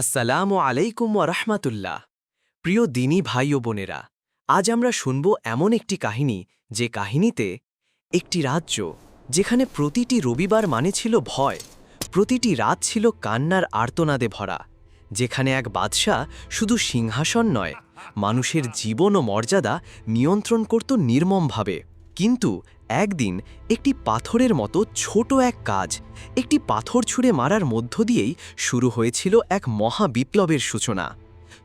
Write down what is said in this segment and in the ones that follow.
আসসালামু আলাইকুম রাহমাতুল্লাহ। প্রিয় দিনী ভাই ও বোনেরা, আজ আমরা শুনব এমন একটি কাহিনী যে কাহিনীতে একটি রাজ্য যেখানে প্রতিটি রবিবার মানে ছিল ভয়, প্রতিটি রাত ছিল কান্নার আর্তনাদে ভরা, যেখানে এক বাদশাহ শুধু সিংহাসন নয়, মানুষের জীবন ও মর্যাদা নিয়ন্ত্রণ করত নির্মমভাবে। কিন্তু একদিন একটি পাথরের মতো ছোট এক কাজ, একটি পাথর ছুঁড়ে মারার মধ্য দিয়েই শুরু হয়েছিল এক মহা বিপ্লবের সূচনা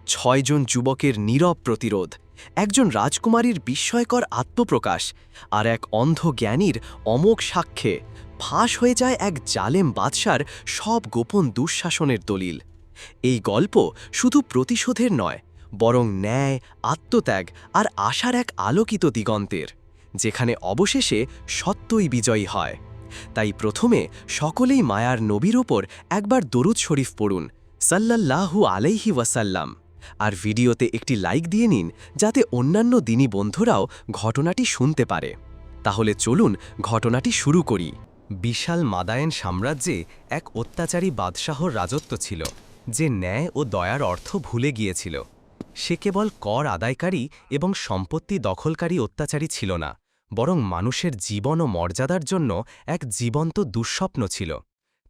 ছয়জন যুবকের নীরব প্রতিরোধ, একজন রাজকুমারীর বিস্ময়কর আত্মপ্রকাশ আর এক অন্ধ জ্ঞানীর অমোঘ সাক্ষ্যে ফাঁস হয়ে যায় এক জালেম বাদশার সব গোপন দুঃশাসনের দলিল। এই গল্প শুধু প্রতিশোধের নয়, বরং ন্যায়, আত্মত্যাগ আর আশার এক আলোকিত দিগন্তের। যেখানে অবশেষে সত্যই বিজয়ী হয়। তাই প্রথমে সকলেই মায়ার নবীর ওপর একবার দরুদ শরীফ পড়ুন, সাল্লাল্লাহু আলাইহি ওয়াসাল্লাম, আর ভিডিওতে একটি লাইক দিয়ে নিন, যাতে অন্যান্য দিনী বন্ধুরাও ঘটনাটি শুনতে পারে। তাহলে চলুন ঘটনাটি শুরু করি। বিশাল মাদায়েন সাম্রাজ্যে এক অত্যাচারী বাদশাহর রাজত্ব ছিল, যে ন্যায় ও দয়ার অর্থ ভুলে গিয়েছিল। সে কেবল কর আদায়কারী এবং সম্পত্তি দখলকারী অত্যাচারী ছিল না বরং মানুষের জীবন ও মর্যাদার জন্য এক জীবন্ত দুঃস্বপ্ন ছিল।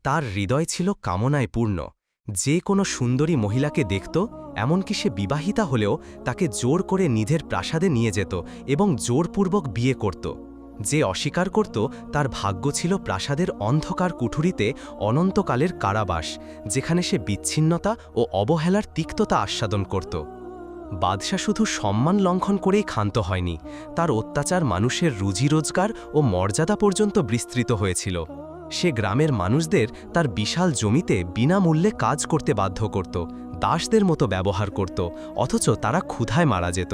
তার হৃদয় ছিল কামনায় পূর্ণ। যে কোনো সুন্দরী মহিলাকে দেখত, এমনকি সে বিবাহিতা হলেও তাকে জোর করে নিজের প্রাসাদে নিয়ে যেত এবং জোরপূর্বক বিয়ে করত। যে অস্বীকার করত, তার ভাগ্য ছিল প্রাসাদের অন্ধকার কুঠুরিতে অনন্তকালের কারাবাস, যেখানে সে বিচ্ছিন্নতা ও অবহেলার তিক্ততা আস্বাদন করত। বাদশাহ শুধু সম্মান লঙ্ঘন করেই ক্ষান্ত হয়নি, তার অত্যাচার মানুষের রুজি রোজগার ও মর্যাদা পর্যন্ত বিস্তৃত হয়েছিল। সে গ্রামের মানুষদের তার বিশাল জমিতে বিনামূল্যে কাজ করতে বাধ্য করত, দাসদের মতো ব্যবহার করত, অথচ তারা ক্ষুধায় মারা যেত।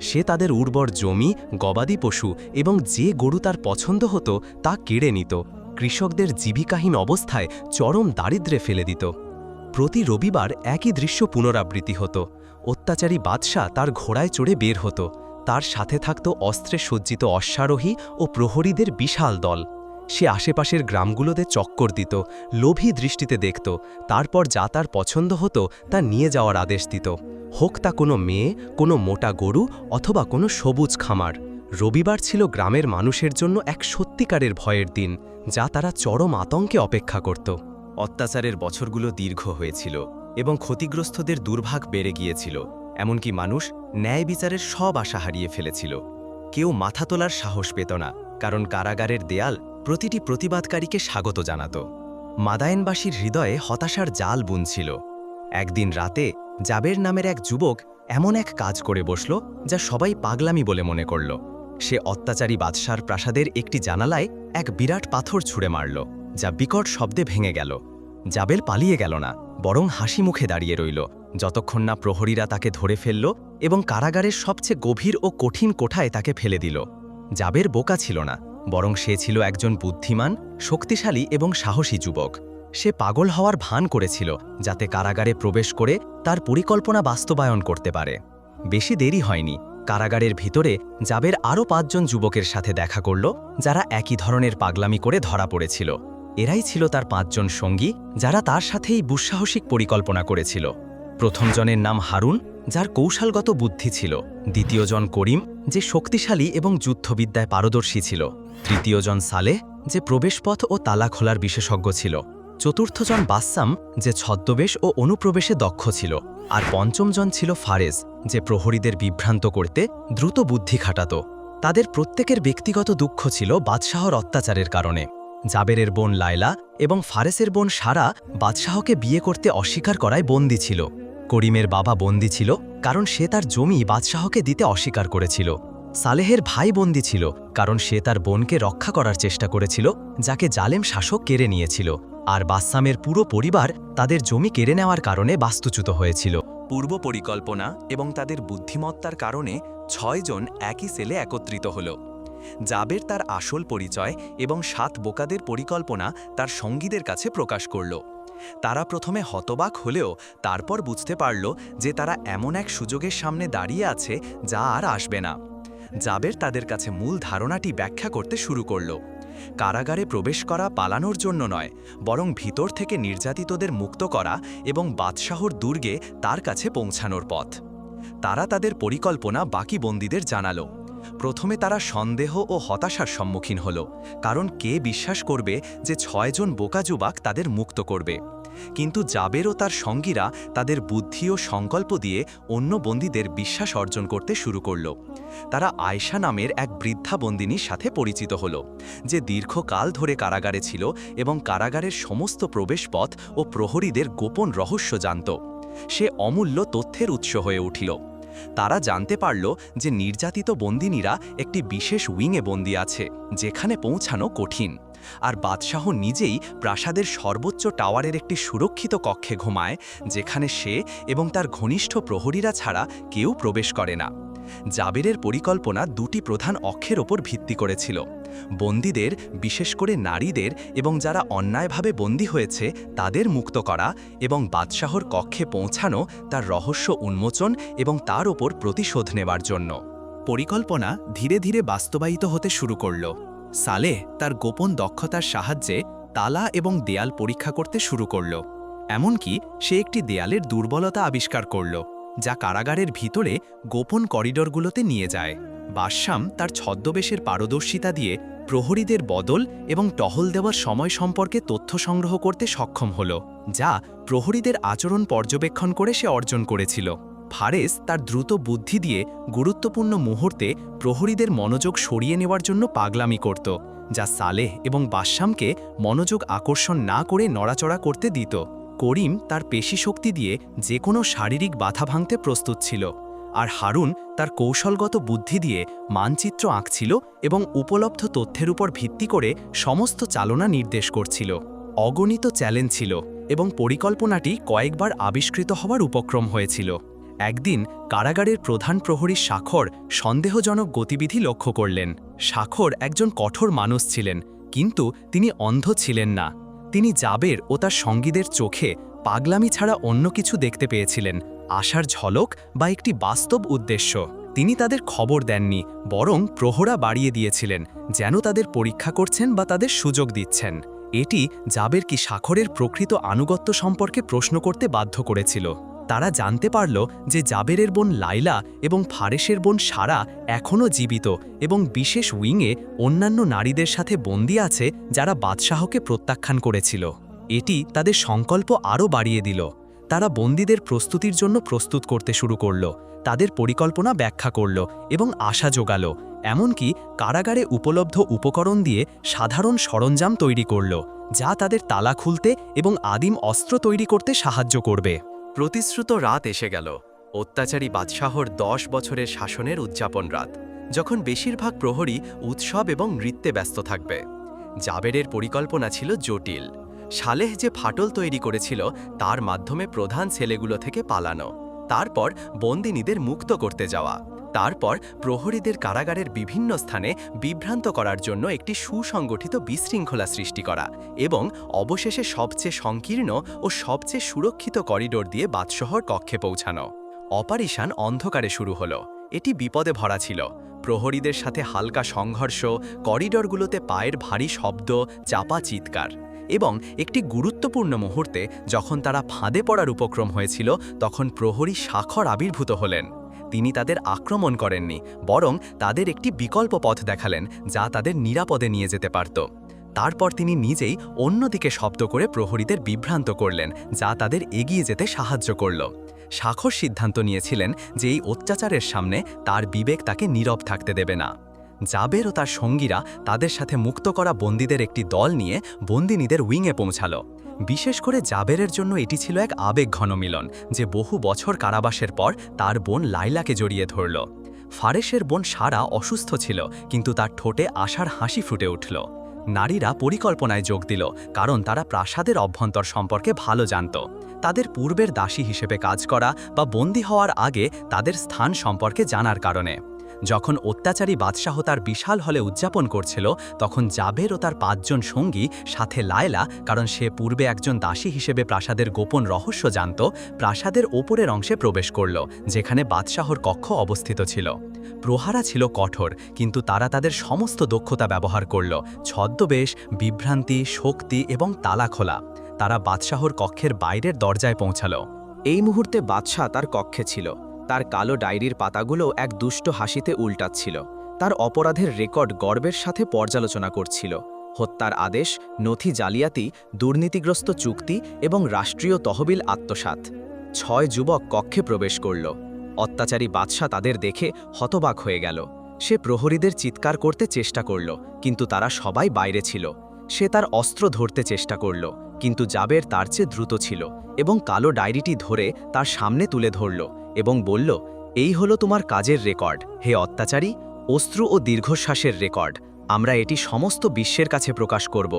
সে তাদের উর্বর জমি, গবাদি পশু এবং যে গরু তার পছন্দ হতো তা কেড়ে নিত, কৃষকদের জীবিকাহীন অবস্থায় চরম দারিদ্রে ফেলে দিত। প্রতি রবিবার একই দৃশ্য পুনরাবৃত্তি হতো। অত্যাচারী বাদশাহ তার ঘোড়ায় চড়ে বের হতো। তার সাথে থাকত অস্ত্রে সজ্জিত অশ্বারোহী ও প্রহরীদের বিশাল দল। সে আশেপাশের গ্রামগুলোতে চক্কর দিত, লোভী দৃষ্টিতে দেখত। তারপর যা তার পছন্দ হতো, তা নিয়ে যাওয়ার আদেশ দিত। হোক তা কোনো মেয়ে, কোনো মোটা গরু অথবা কোনো সবুজ খামার। রবিবার ছিল গ্রামের মানুষের জন্য এক সত্যিকারের ভয়ের দিন, যা তারা চরম আতঙ্কে অপেক্ষা করত। অত্যাচারের বছরগুলো দীর্ঘ হয়েছিল। এবং ক্ষতিগ্রস্তদের দুর্ভাগ বেড়ে গিয়েছিল, এমনকি মানুষ ন্যায় বিচারের সব আশা হারিয়ে ফেলেছিল। কেউ মাথা তোলার সাহস পেত না, কারণ কারাগারের দেয়াল প্রতিটি প্রতিবাদকারীকে স্বাগত জানাত। মাদায়েনবাসীর হৃদয়ে হতাশার জাল বুনছিল। একদিন রাতে জাবের নামের এক যুবক এমন এক কাজ করে বসল যা সবাই পাগলামি বলে মনে করল। সে অত্যাচারী বাদশার প্রাসাদের একটি জানালায় এক বিরাট পাথর ছুঁড়ে মারল, যা বিকট শব্দে ভেঙে গেল। জাবেল পালিয়ে গেল না, বরং হাসি মুখে দাঁড়িয়ে রইল। যতক্ষণ না প্রহরীরা তাকে ধরে ফেলল এবং কারাগারের সবচেয়ে গভীর ও কঠিন কোঠায় তাকে ফেলে দিল। জাবের বোকা ছিল না, বরং সে ছিল একজন বুদ্ধিমান, শক্তিশালী এবং সাহসী যুবক। সে পাগল হওয়ার ভান করেছিল, যাতে কারাগারে প্রবেশ করে তার পরিকল্পনা বাস্তবায়ন করতে পারে। বেশি দেরি হয়নি, কারাগারের ভিতরে জাবের আরও পাঁচজন যুবকের সাথে দেখা করল, যারা একই ধরনের পাগলামি করে ধরা পড়েছিল। এরাই ছিল তার পাঁচজন সঙ্গী, যারা তার সাথেই দুঃসাহসিক পরিকল্পনা করেছিল। প্রথমজনের নাম হারুন, যার কৌশলগত বুদ্ধি ছিল। দ্বিতীয়জন করিম, যে শক্তিশালী এবং যুদ্ধবিদ্যায় পারদর্শী ছিল। তৃতীয়জন সালেহ যে প্রবেশপথ ও তালা খোলার বিশেষজ্ঞ ছিল। চতুর্থজন বাসাম যে ছদ্মবেশ ও অনুপ্রবেশে দক্ষ ছিল। আর পঞ্চমজন ছিল ফারেজ, যে প্রহরীদের বিভ্রান্ত করতে দ্রুত বুদ্ধি খাটাত। তাদের প্রত্যেকের ব্যক্তিগত দুঃখ ছিল বাদশাহর অত্যাচারের কারণে। জাবেরের বোন লায়লা এবং ফারেসের বোন সারা বাদশাহকে বিয়ে করতে অস্বীকার করায় বন্দী ছিল। করিমের বাবা বন্দী ছিল, কারণ সে তার জমি বাদশাহকে দিতে অস্বীকার করেছিল। সালেহের ভাই বন্দী ছিল, কারণ সে তার বোনকে রক্ষা করার চেষ্টা করেছিল, যাকে জালেম শাসক কেড়ে নিয়েছিল। আর বাসামের পুরো পরিবার তাদের জমি কেড়ে নেওয়ার কারণে বাস্তুচ্যুত হয়েছিল। পূর্ব পরিকল্পনা এবং তাদের বুদ্ধিমত্তার কারণে ছয়জন একই সেলে একত্রিত হল। জাবের তার আসল পরিচয় এবং সাত বোকাদের পরিকল্পনা তার সঙ্গীদের কাছে প্রকাশ করল। তারা প্রথমে হতবাক হলেও তারপর বুঝতে পারল যে তারা এমন এক সুযোগের সামনে দাঁড়িয়ে আছে যা আর আসবে না। জাবের তাদের কাছে মূল ধারণাটি ব্যাখ্যা করতে শুরু করল। কারাগারে প্রবেশ করা পালানোর জন্য নয়, বরং ভিতর থেকে নির্যাতিতদের মুক্ত করা এবং বাদশাহর দুর্গে তার কাছে পৌঁছানোর পথ। তারা তাদের পরিকল্পনা বাকি বন্দীদের জানালো। প্রথমে তারা সন্দেহ ও হতাশার সম্মুখীন হল, কারণ কে বিশ্বাস করবে যে ছয়জন বোকা যুবাক তাদের মুক্ত করবে। কিন্তু জাবের ও তার সঙ্গীরা তাদের বুদ্ধি ও সংকল্প দিয়ে অন্য বন্দীদের বিশ্বাস অর্জন করতে শুরু করল। তারা আয়শা নামের এক বৃদ্ধা বন্দিনীর সাথে পরিচিত হল, যে দীর্ঘকাল ধরে কারাগারে ছিল এবং কারাগারের সমস্ত প্রবেশপথ ও প্রহরীদের গোপন রহস্য জানত। সে অমূল্য তথ্যের উৎস হয়ে উঠিল। তারা জানতে পারল যে নির্যাতিত বন্দিনীরা একটি বিশেষ উইংয়ে বন্দি আছে, যেখানে পৌঁছানো কঠিন। আর বাদশাহ নিজেই প্রাসাদের সর্বোচ্চ টাওয়ারের একটি সুরক্ষিত কক্ষে ঘুমায়, যেখানে সে এবং তার ঘনিষ্ঠ প্রহরীরা ছাড়া কেউ প্রবেশ করে না। জাবেরের পরিকল্পনা দুটি প্রধান অক্ষের ওপর ভিত্তি করেছিল। বন্দীদের, বিশেষ করে নারীদের এবং যারা অন্যায়ভাবে বন্দী হয়েছে, তাদের মুক্ত করা এবং বাদশাহর কক্ষে পৌঁছানো তার রহস্য উন্মোচন এবং তার ওপর প্রতিশোধ নেবার জন্য। পরিকল্পনা ধীরে ধীরে বাস্তবায়িত হতে শুরু করল। সালেহ তার গোপন দক্ষতার সাহায্যে তালা এবং দেয়াল পরীক্ষা করতে শুরু করল। এমনকি সে একটি দেয়ালের দুর্বলতা আবিষ্কার করল। যা কারাগারের ভিতরে গোপন করিডরগুলোতে নিয়ে যায়। বাসাম তার ছদ্মবেশের পারদর্শিতা দিয়ে প্রহরীদের বদল এবং টহল দেওয়ার সময় সম্পর্কে তথ্য সংগ্রহ করতে সক্ষম হল, যা প্রহরীদের আচরণ পর্যবেক্ষণ করে সে অর্জন করেছিল। ফারেস তার দ্রুত বুদ্ধি দিয়ে গুরুত্বপূর্ণ মুহূর্তে প্রহরীদের মনোযোগ সরিয়ে নেওয়ার জন্য পাগলামি করত, যা সালেহ এবং বাসামকে মনোযোগ আকর্ষণ না করে নড়াচড়া করতে দিত। করিম তার পেশি শক্তি দিয়ে যে কোনো শারীরিক বাধা ভাঙতে প্রস্তুত ছিল, আর হারুন তার কৌশলগত বুদ্ধি দিয়ে মানচিত্র আঁকছিল এবং উপলব্ধ তথ্যের উপর ভিত্তি করে সমস্ত চালনা নির্দেশ করছিল। অগণিত চ্যালেঞ্জ ছিল এবং পরিকল্পনাটি কয়েকবার আবিষ্কৃত হওয়ার উপক্রম হয়েছিল। একদিন কারাগারের প্রধান প্রহরী স্বাক্ষর সন্দেহজনক গতিবিধি লক্ষ্য করলেন। স্বাক্ষর একজন কঠোর মানুষ ছিলেন, কিন্তু তিনি অন্ধ ছিলেন না। তিনি জাবের ও তার সঙ্গীদের চোখে পাগলামি ছাড়া অন্য কিছু দেখতে পেয়েছিলেন, আশার ঝলক বা একটি বাস্তব উদ্দেশ্য। তিনি তাদের খবর দেননি, বরং প্রহরা বাড়িয়ে দিয়েছিলেন, যেন তাদের পরীক্ষা করছেন বা তাদের সুযোগ দিচ্ছেন। এটি জাবের কি সাখরের প্রকৃত আনুগত্য সম্পর্কে প্রশ্ন করতে বাধ্য করেছিল। তারা জানতে পারল যে জাবেরের বোন লাইলা এবং ফারেসের বোন সারা এখনও জীবিত এবং বিশেষ উইংয়ে অন্যান্য নারীদের সাথে বন্দী আছে যারা বাদশাহকে প্রত্যাখ্যান করেছিল। এটি তাদের সংকল্প আরও বাড়িয়ে দিল। তারা বন্দীদের প্রস্তুতির জন্য প্রস্তুত করতে শুরু করল, তাদের পরিকল্পনা ব্যাখ্যা করল এবং আশা জোগাল, এমনকি কারাগারে উপলব্ধ উপকরণ দিয়ে সাধারণ সরঞ্জাম তৈরি করল, যা তাদের তালা খুলতে এবং আদিম অস্ত্র তৈরি করতে সাহায্য করবে। প্রতিশ্রুত রাত এসে গেল। অত্যাচারী বাদশাহর দশ বছরের শাসনের উদযাপন রাত, যখন বেশিরভাগ প্রহরী উৎসব এবং নৃত্যে ব্যস্ত থাকবে। জাবেরের পরিকল্পনা ছিল জটিল। সালেহ যে ফাটল তৈরি করেছিল, তার মাধ্যমে প্রধান ছেলেগুলো থেকে পালানো, তারপর বন্দিনীদের মুক্ত করতে যাওয়া। তারপর প্রহরীদের কারাগারের বিভিন্ন স্থানে বিভ্রান্ত করার জন্য একটি সুসংগঠিত বিশৃঙ্খলা সৃষ্টি করা এবং অবশেষে সবচেয়ে সংকীর্ণ ও সবচেয়ে সুরক্ষিত করিডোর দিয়ে বাদশহর কক্ষে পৌঁছানো। অপারেশন অন্ধকারে শুরু হলো। এটি বিপদে ভরা ছিল। প্রহরীদের সাথে হালকা সংঘর্ষ, করিডরগুলোতে পায়ের ভারী শব্দ, চাপা চিৎকার এবং একটি গুরুত্বপূর্ণ মুহূর্তে যখন তারা ফাঁদে পড়ার উপক্রম হয়েছিল, তখন প্রহরী স্বাক্ষর আবির্ভূত হলেন। তিনি তাদের আক্রমণ করেননি, বরং তাদের একটি বিকল্প পথ দেখালেন যা তাদের নিরাপদে নিয়ে যেতে পারত। তারপর তিনি নিজেই অন্যদিকে শব্দ করে প্রহরীদের বিভ্রান্ত করলেন, যা তাদের এগিয়ে যেতে সাহায্য করল। সাক্ষর সিদ্ধান্ত নিয়েছিলেন যে এই অত্যাচারের সামনে তার বিবেক তাকে নীরব থাকতে দেবে না। জাবের ও তার সঙ্গীরা তাদের সাথে মুক্ত করা বন্দীদের একটি দল নিয়ে বন্দিনীদের উইংয়ে পৌঁছালো। বিশেষ করে জাবেরের জন্য এটি ছিল এক আবেগঘন মিলন, যে বহু বছর কারাবাসের পর তার বোন লাইলাকে জড়িয়ে ধরল। ফারেসের বোন সারা অসুস্থ ছিল, কিন্তু তার ঠোঁটে আশার হাসি ফুটে উঠল। নারীরা পরিকল্পনায় যোগ দিল, কারণ তারা প্রাসাদের অভ্যন্তর সম্পর্কে ভালো জানত। তাদের পূর্বের দাসী হিসেবে কাজ করা বা বন্দী হওয়ার আগে তাদের স্থান সম্পর্কে জানার কারণে। যখন অত্যাচারী বাদশাহ তার বিশাল হলে উদযাপন করছিল, তখন জাবের ও তার পাঁচজন সঙ্গী, সাথে লায়লা, কারণ সে পূর্বে একজন দাসী হিসেবে প্রাসাদের গোপন রহস্য জানত, প্রাসাদের ওপরের অংশে প্রবেশ করল, যেখানে বাদশাহর কক্ষ অবস্থিত ছিল। প্রহারা ছিল কঠোর, কিন্তু তারা তাদের সমস্ত দক্ষতা ব্যবহার করল, ছদ্মবেশ, বিভ্রান্তি, শক্তি এবং তালা খোলা। তারা বাদশাহর কক্ষের বাইরের দরজায় পৌঁছাল। এই মুহূর্তে বাদশাহ তার কক্ষে ছিল। তার কালো ডায়েরির পাতাগুলো এক দুষ্ট হাসিতে উল্টাচ্ছিল। তার অপরাধের রেকর্ড গর্বের সাথে পর্যালোচনা করছিল। হত্যার আদেশ, নথি জালিয়াতি, দুর্নীতিগ্রস্ত চুক্তি এবং রাষ্ট্রীয় তহবিল আত্মসাৎ। ছয় যুবক কক্ষে প্রবেশ করল। অত্যাচারী বাদশাহ তাদের দেখে হতবাক হয়ে গেল। সে প্রহরীদের চিৎকার করতে চেষ্টা করল, কিন্তু তারা সবাই বাইরে ছিল। সে তার অস্ত্র ধরতে চেষ্টা করল, কিন্তু জাবের তার চেয়ে দ্রুত ছিল এবং কালো ডায়েরিটি ধরে তার সামনে তুলে ধরল। এবং বলল, এই হলো তোমার কাজের রেকর্ড। হে অত্যাচারী, অশ্রু ও দীর্ঘশ্বাসের রেকর্ড। আমরা এটি সমস্ত বিশ্বের কাছে প্রকাশ করব।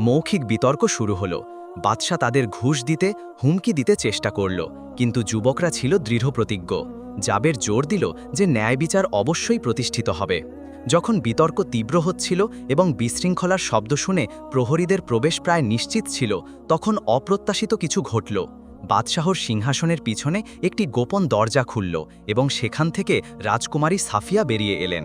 মৌখিক বিতর্ক শুরু হলো। বাদশাহ তাদের ঘুষ দিতে, হুমকি দিতে চেষ্টা করল, কিন্তু যুবকরা ছিল দৃঢ় প্রতিজ্ঞ জাবের জোর দিল যে ন্যায় বিচার অবশ্যই প্রতিষ্ঠিত হবে। যখন বিতর্ক তীব্র হচ্ছিল এবং বিশৃঙ্খলার শব্দ শুনে প্রহরীদের প্রবেশ প্রায় নিশ্চিত ছিল, তখন অপ্রত্যাশিত কিছু ঘটল। বাদশাহর সিংহাসনের পিছনে একটি গোপন দরজা খুলল এবং সেখান থেকে রাজকুমারী সাফিয়া বেরিয়ে এলেন।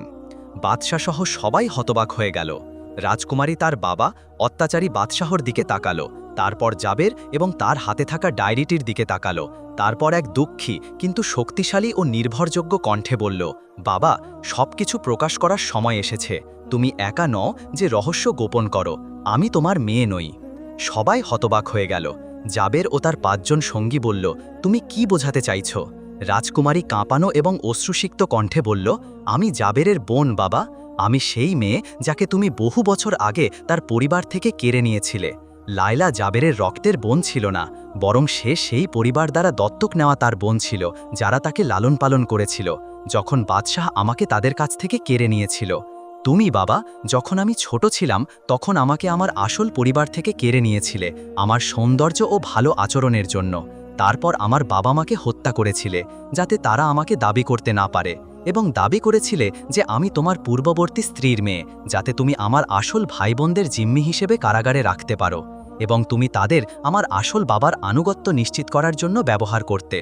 বাদশাসহ সবাই হতবাক হয়ে গেল। রাজকুমারী তার বাবা, অত্যাচারী বাদশাহর দিকে তাকালো, তারপর জাবের এবং তার হাতে থাকা ডায়েরিটির দিকে তাকালো, তারপর এক দুঃখী, কিন্তু শক্তিশালী ও নির্ভরযোগ্য কণ্ঠে বলল, বাবা, সবকিছু প্রকাশ করার সময় এসেছে। তুমি একা নও যে রহস্য গোপন করো। আমি তোমার মেয়ে নই। সবাই হতবাক হয়ে গেল। জাবের ও তার পাঁচজন সঙ্গী বলল, তুমি কি বোঝাতে চাইছ? রাজকুমারী কাঁপানো এবং অশ্রুসিক্ত কণ্ঠে বলল, আমি জাবেরের বোন, বাবা। আমি সেই মেয়ে যাকে তুমি বহু বছর আগে তার পরিবার থেকে কেড়ে নিয়েছিলে। লায়লা জাবেরের রক্তের বোন ছিল না, বরং সে সেই পরিবার দ্বারা দত্তক নেওয়া তার বোন ছিল, যারা তাকে লালন পালন করেছিল, যখন বাদশাহ আমাকে তাদের কাছ থেকে কেড়ে নিয়েছিল। তুমি বাবা, যখন আমি ছোট ছিলাম, তখন আমাকে আমার আসল পরিবার থেকে কেড়ে নিয়েছিলে, আমার সৌন্দর্য ও ভালো আচরণের জন্য। তারপর আমার বাবা মাকে হত্যা করেছিলে, যাতে তারা আমাকে দাবি করতে না পারে এবং দাবি করেছিলে যে আমি তোমার পূর্ববর্তী স্ত্রীর মেয়ে, যাতে তুমি আমার আসল ভাই বোনদের জিম্মি হিসেবে কারাগারে রাখতে পারো এবং তুমি তাদের আমার আসল বাবার আনুগত্য নিশ্চিত করার জন্য ব্যবহার করতে।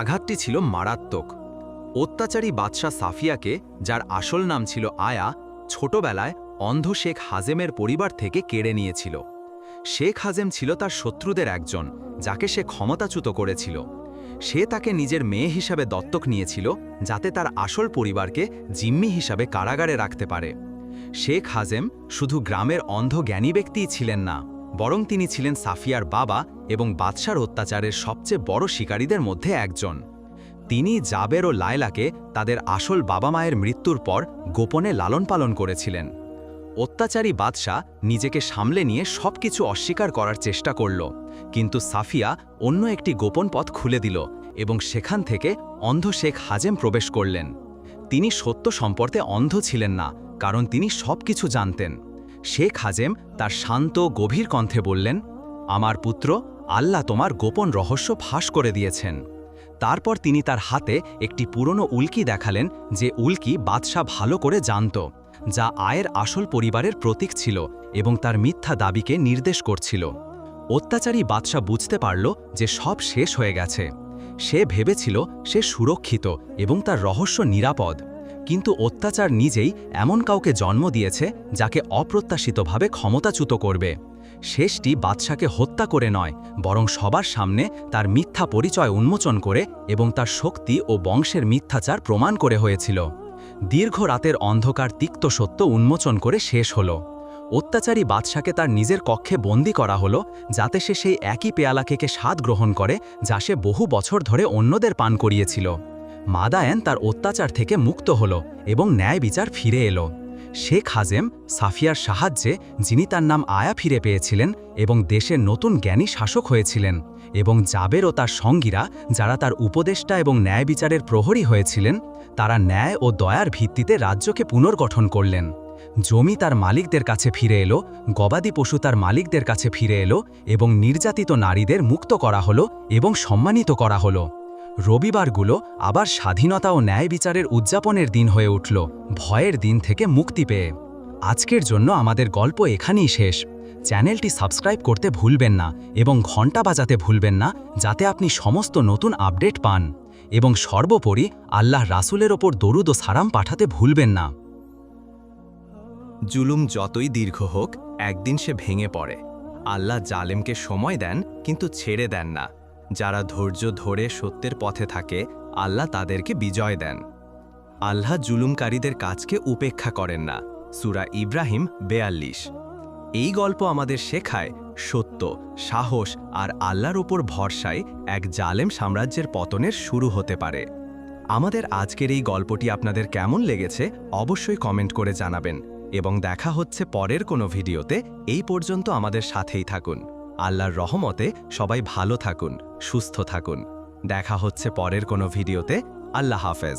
আঘাতটি ছিল মারাত্মক। অত্যাচারী বাদশাহ সাফিয়াকে, যার আসল নাম ছিল আয়া ছোটবেলায় অন্ধ শেখ হাজেমের পরিবার থেকে কেড়ে নিয়েছিল। শেখ হাজেম ছিল তার শত্রুদের একজন, যাকে সে ক্ষমতাচ্যুত করেছিল। সে তাকে নিজের মেয়ে হিসাবে দত্তক নিয়েছিল, যাতে তার আসল পরিবারকে জিম্মি হিসাবে কারাগারে রাখতে পারে। শেখ হাজেম শুধু গ্রামের অন্ধ জ্ঞানী ব্যক্তিই ছিলেন না, বরং তিনি ছিলেন সাফিয়ার বাবা এবং বাদশার অত্যাচারের সবচেয়ে বড় শিকারীদের মধ্যে একজন। তিনি জাবের ও লায়লাকে তাদের আসল বাবা মায়ের মৃত্যুর পর গোপনে লালন পালন করেছিলেন। অত্যাচারী বাদশাহ নিজেকে সামলে নিয়ে সবকিছু অস্বীকার করার চেষ্টা করল, কিন্তু সাফিয়া অন্য একটি গোপন পথ খুলে দিল এবং সেখান থেকে অন্ধ শেখ হাজেম প্রবেশ করলেন। তিনি সত্য সম্পর্কে অন্ধ ছিলেন না, কারণ তিনি সবকিছু জানতেন। শেখ হাজেম তার শান্ত, গভীর কণ্ঠে বললেন, আমার পুত্র, আল্লাহ তোমার গোপন রহস্য ফাঁস করে দিয়েছেন। তারপর তিনি তার হাতে একটি পুরনো উল্কি দেখালেন যে উল্কি বাদশাহ ভালো করে জানত, যা আয়ের আসল পরিবারের প্রতীক ছিল এবং তার মিথ্যা দাবিকে নির্দেশ করছিল। অত্যাচারী বাদশাহ বুঝতে পারল যে সব শেষ হয়ে গেছে। সে ভেবেছিল সে সুরক্ষিত এবং তার রহস্য নিরাপদ, কিন্তু অত্যাচার নিজেই এমন কাউকে জন্ম দিয়েছে যাকে অপ্রত্যাশিতভাবে ক্ষমতাচ্যুত করবে। শেষটি বাদশাকে হত্যা করে নয়, বরং সবার সামনে তার মিথ্যা পরিচয় উন্মোচন করে এবং তার শক্তি ও বংশের মিথ্যাচার প্রমাণ করে হয়েছিল। দীর্ঘ রাতের অন্ধকার তিক্ত সত্য উন্মোচন করে শেষ হল। অত্যাচারী বাদশাকে তার নিজের কক্ষে বন্দি করা হলো, যাতে সে সেই একই পেয়ালা কেকে স্বাদ গ্রহণ করে, যা সে বহু বছর ধরে অন্যদের পান করিয়েছিল। মাদায়েন তার অত্যাচার থেকে মুক্ত হল এবং ন্যায় বিচার ফিরে এলো। শেখ হাজেম সাফিয়ার সাহায্যে, যিনি তার নাম আয়া ফিরে পেয়েছিলেন এবং দেশের নতুন জ্ঞানী শাসক হয়েছিলেন এবং জাবের ও তার সঙ্গীরা, যারা তার উপদেষ্টা এবং ন্যায় বিচারের প্রহরী হয়েছিলেন, তারা ন্যায় ও দয়ার ভিত্তিতে রাজ্যকে পুনর্গঠন করলেন। জমি তার মালিকদের কাছে ফিরে এলো, গবাদি পশু তার মালিকদের কাছে ফিরে এলো এবং নির্যাতিত নারীদের মুক্ত করা হলো এবং সম্মানিত করা হলো। রবিবারগুলো আবার স্বাধীনতা ও ন্যায় বিচারের উদযাপনের দিন হয়ে উঠল, ভয়ের দিন থেকে মুক্তি পেয়ে। আজকের জন্য আমাদের গল্প এখানেই শেষ। চ্যানেলটি সাবস্ক্রাইব করতে ভুলবেন না এবং ঘণ্টা বাজাতে ভুলবেন না, যাতে আপনি সমস্ত নতুন আপডেট পান। এবং সর্বোপরি আল্লাহ রাসুলের ওপর দরুদ ও সারাম পাঠাতে ভুলবেন না। জুলুম যতই দীর্ঘ হোক, একদিন সে ভেঙে পড়ে। আল্লাহ জালেমকে সময় দেন, কিন্তু ছেড়ে দেন না। যারা ধৈর্য ধরে সত্যের পথে থাকে, আল্লাহ তাদেরকে বিজয় দেন। আল্লাহ জুলুমকারীদের কাজকে উপেক্ষা করেন না, সুরা ইব্রাহিম বেয়াল্লিশ। এই গল্প আমাদের শেখায় সত্য, সাহস আর আল্লাহর ওপর ভরসায় এক জালেম সাম্রাজ্যের পতনের শুরু হতে পারে। আমাদের আজকের এই গল্পটি আপনাদের কেমন লেগেছে অবশ্যই কমেন্ট করে জানাবেন এবং দেখা হচ্ছে পরের কোনো ভিডিওতে। এই পর্যন্ত আমাদের সাথেই থাকুন। আল্লাহর রহমতে সবাই ভালো থাকুন। সুস্থ থাকুন। দেখা হচ্ছে পরের কোনো ভিডিওতে। আল্লাহ হাফেজ।